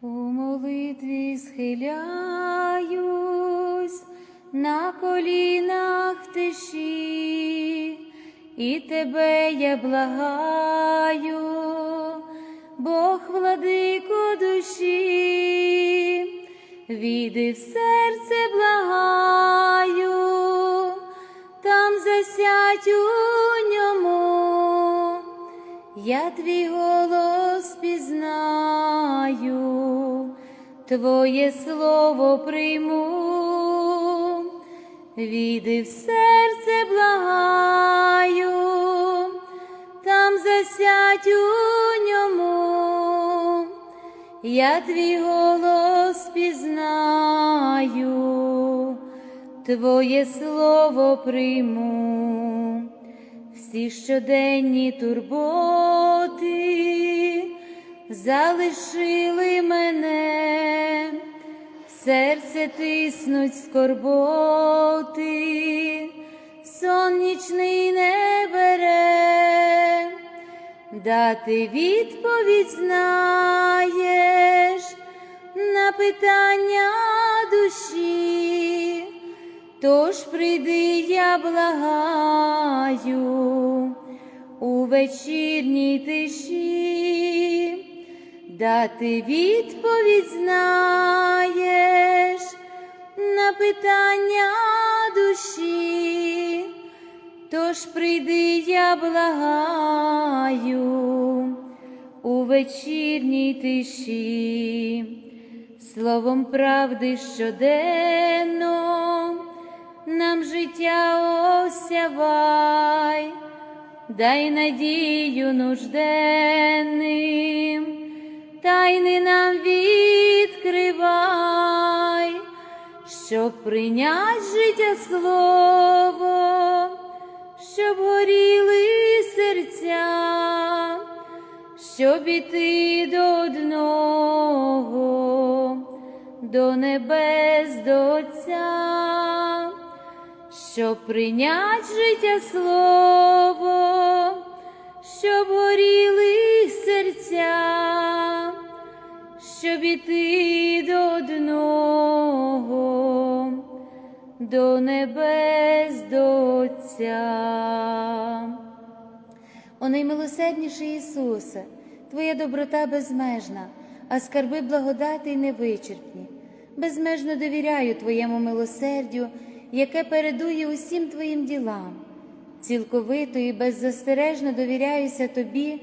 У молитві схиляюсь на колінах тиші, і тебе я благаю, Бог владико душі, віди в серце благаю, там засядь у ньому, я твій голос пізнаю, Твоє слово прийму, віди в серце благаю, там засядь у ньому, я твій голос пізнаю, Твоє слово прийму. Всі щоденні турботи залишили мене, серце тиснуть скорботи, сон нічний не бере, дати відповідь знаєш на питання душі. Тож прийди, я благаю у вечірній тиші, дати відповідь знаєш на питання душі. Тож прийди, я благаю у вечірній тиші, словом правди щоденно нам життя осявай, дай надію нужденним, тайни нам відкривай, щоб прийнять життя слово, щоб горіли серця, щоб іти до одного, до небес до Отця щоб прийнять життя слово, щоб горіли серця, щоб іти до одного, до небес до Отця. О наймилосердніший Ісусе, Твоя доброта безмежна, а скарби благодати невичерпні. Безмежно довіряю Твоєму милосердю яке передує усім твоїм ділам. Цілковито і беззастережно довіряюся тобі,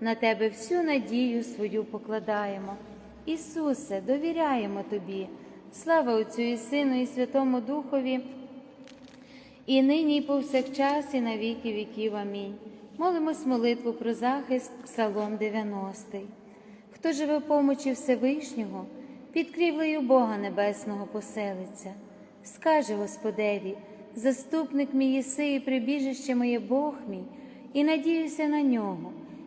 на Тебе всю надію свою покладаємо. Ісусе, довіряємо Тобі. Слава Отцю і Сину, і Святому Духові, і нині, і повсякчас, і на віки віків. Амінь. Молимось молитву про захист, Псалом 90. Хто живе в помочі Всевишнього, під крівлею Бога Небесного поселиться, скаже Господеві, заступник мій єси і прибіжище моє Бог мій, і надіюся на нього,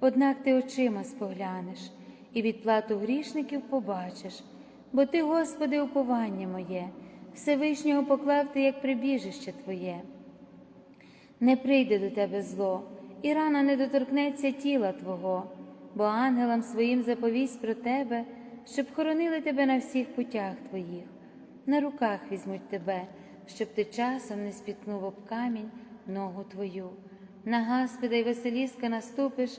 Однак ти очима споглянеш, і відплату грішників побачиш бо Ти, Господи, уповання моє, Всевишнього поклав ти, як прибіжище Твоє. Не прийде до тебе зло, і рана не доторкнеться тіла Твого, бо ангелам своїм заповість про тебе, щоб хоронили тебе на всіх путях Твоїх, на руках візьмуть тебе, щоб ти часом не спіткнув об камінь ногу Твою. На Гаспіда й Василіска наступиш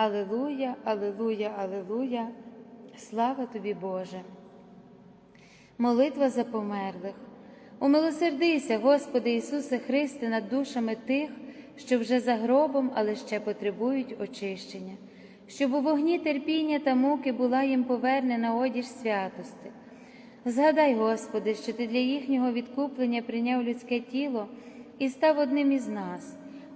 Аллилуйя, Аллилуйя, Аллилуйя, слава тобі, Боже. Молитва за померлих. Умилосердися, Господи Ісусе Христе, над душами тих, що вже за гробом, але ще потребують очищення, щоб у вогні терпіння та муки була їм повернена одіж святости. Згадай, Господи, що Ти для їхнього відкуплення прийняв людське тіло і став одним із нас.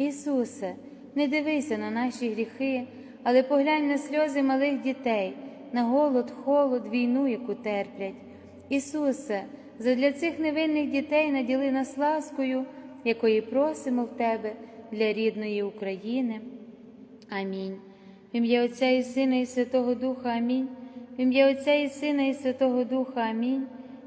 Ісусе, не дивися на наші гріхи, але поглянь на сльози малих дітей, на голод, холод, війну, яку терплять. Ісусе, задля цих невинних дітей наділи нас ласкою, якої просимо в Тебе для рідної України. Амінь. В ім'я Отця і Сина, і Святого Духа Амінь. В ім'я Отця і Сина, і Святого Духа Амінь.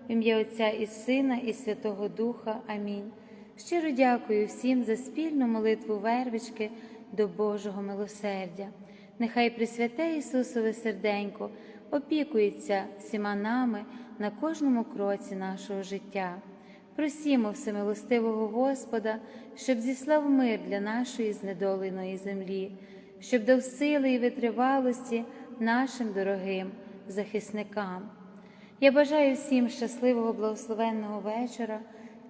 В ім'я Отця і Сина, і Святого Духа Амінь. Щиро дякую всім за спільну молитву вервички до Божого милосердя. Нехай Пресвяте Ісусове серденько опікується всіма нами на кожному кроці нашого життя. Просімо всемилостивого Господа, щоб зіслав мир для нашої знедоленої землі, щоб дав сили і витривалості нашим дорогим захисникам. Я бажаю всім щасливого благословенного вечора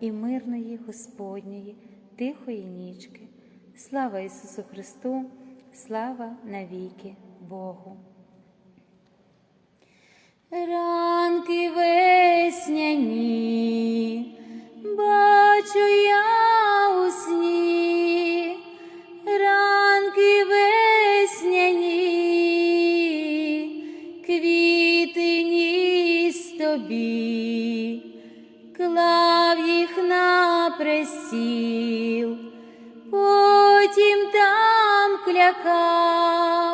і мирної Господньої, тихої нічки. Слава Ісусу Христу, слава навіки Богу. Ранки весняні, бачу я у сні, ранки престіл, потім там клякав